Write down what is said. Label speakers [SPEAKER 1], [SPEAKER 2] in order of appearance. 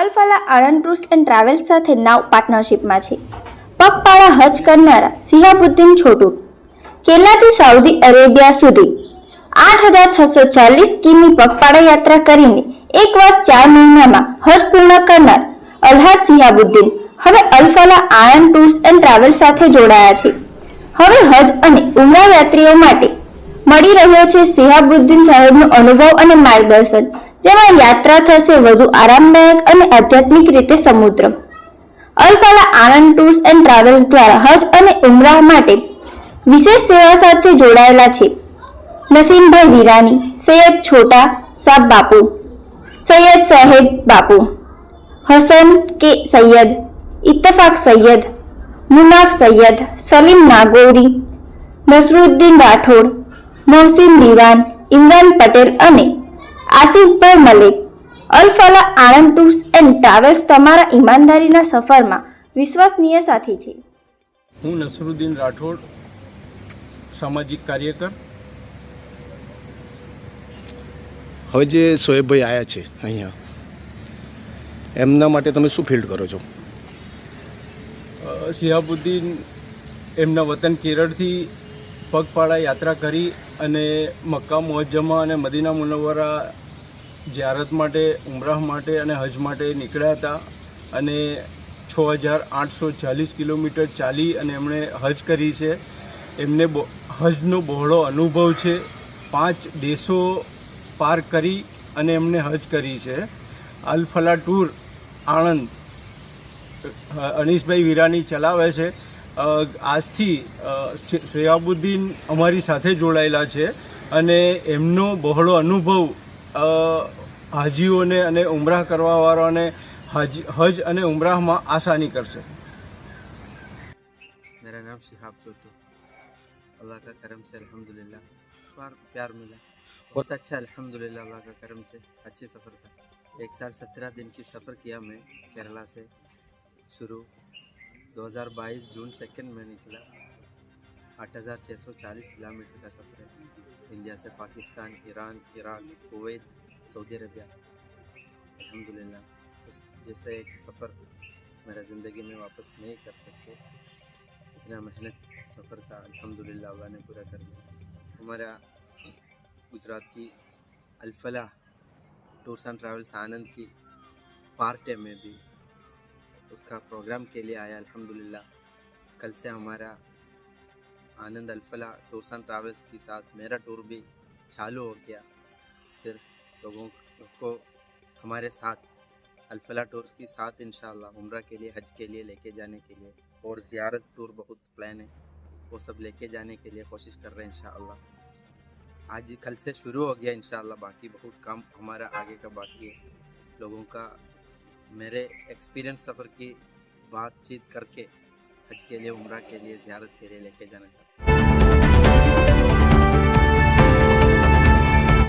[SPEAKER 1] Alfalah Anand tours and travels સાથે now પાર્ટનરશિપમાં છે. પગપાળા હજ કરનારા સિહાબુદ્દીન છોટુ. કેરલાથી સાઉદી અરેબિયા સુધી આઠ હજાર છસો ચાલીસ કિમી પગપાળા યાત્રા કરીને એક વર્ષ ચાર મહિનામાં હજ પૂર્ણ કરનાર અલ્હાદ સિહાબુદ્દીન હવે Alfalah Anand tours and travels સાથે જોડાયા છે. હવે હજ અને ઉમરા યાત્રીઓ માટે મળી રહ્યો છે સિહાબુદ્દીન સાહેબનો અનુભવ અને માર્ગદર્શન, જેમાં યાત્રા થશે વધુ આરામદાયક અને આધ્યાત્મિક રીતે સમુદ્ર. Alfala Anand tours and travels દ્વારા હજ અને ઉમરાહ માટે વિશેષ સેવા સાથે જોડાયેલા છે. નસીમભાઈ વિરાની, સૈયદ છોટા સાબ બાપુ, સૈયદ સાહેબ બાપુ, હસન કે સૈયદ, ઇત્તફાક સૈયદ, મુનાફ સૈયદ, સલીમ નાગોરી, નસરુદ્દીન રાઠોડ મોહસિન દિવાન ઇમરાન પટેલ અને Asifbhai Malik. Alfalah Anand tours and travels તમારા ઈમાનદારીના સફરમાં વિશ્વસનીય સાથી છે.
[SPEAKER 2] હું નસરુદ્દીન રાઠોડ સામાજિક કાર્યકર.
[SPEAKER 3] હવે જે સોએબભાઈ આવ્યા છે અહીંયા એમના માટે તમે શું ફિલ્ડ કરો છો?
[SPEAKER 2] અ, શિહાબુદ્દીન એમના વતન કેરળથી પગપાળા યાત્રા કરી અને મક્કા મુઅજ્જમા અને મદીના મુનવરા જ્યારત માટે, ઉમરાહ માટે અને હજ માટે નીકળ્યા હતા અને છ હજાર આઠસો ચાલીસ કિલોમીટર ચાલી અને એમણે હજ કરી છે. એમને હજનો બહોળો અનુભવ છે. પાંચ દેશો પાર કરી અને એમણે હજ કરી છે. અલફલા ટૂર આણંદ અનીશભાઈ વિરાની ચલાવે છે. આજથી અ, શ્રે- શ્રેયાબુદ્દીન અમારી સાથે જોડાયેલા છે અને એમનો બહોળો અનુભવ અ, હાજીઓને અને ઉમરાહ કરવાવાળાને હજ હજ અને ઉમરાહમાં આસાની કરશે
[SPEAKER 4] मेरा नाम शिहाब चोटू अल्लाह का करम से अल्हम्दुलिल्लाह बार प्यार मिला बहुत अच्छा अल्हम्दुलिल्लाह अल्लाह का करम से अच्छे सफ़र था एक साल सत्रह दिन की सफ़र किया मैं केरला से शुरू دو ہزار بائیس جون سیکنڈ میں نکلا۔ آٹھ ہزار چھ سو چالیس کلومیٹر کا سفر ہے۔ انڈیا سے پاکستان، ایران، عراق، کویت، سعودی عربیہ۔ الحمد للہ اس جیسے ایک سفر میرا زندگی میں واپس نہیں کر سکتے۔ اتنا محنت، سفر تھا۔ الحمد للہ اللہ نے پورا کر دیا۔ ہمارا گجرات کی الفلاح، ٹورس اینڈ ٹریولس آنند کی پارٹے میں بھی اس کا پروگرام کے لیے آیا۔ الحمدللہ، کل سے ہمارا آنند الفلا ٹورس اینڈ ٹراویلس کے ساتھ میرا ٹور بھی چالو ہو گیا۔ پھر لوگوں کو ہمارے ساتھ الفلا ٹورس کے ساتھ انشاءاللہ عمرہ کے لیے، حج کے لیے لے کے جانے کے لیے اور زیارت ٹور بہت پلان ہے، وہ سب لے کے جانے کے لیے کوشش کر رہے ہیں انشاءاللہ۔ آج کل سے شروع ہو گیا انشاءاللہ، باقی بہت کام ہمارا آگے کا باقی ہے۔ لوگوں کا मेरे एक्सपीरियंस सफ़र की बातचीत करके हज के लिए उम्र के लिए ज़ियारत के लिए लेके जाना चाहता हूँ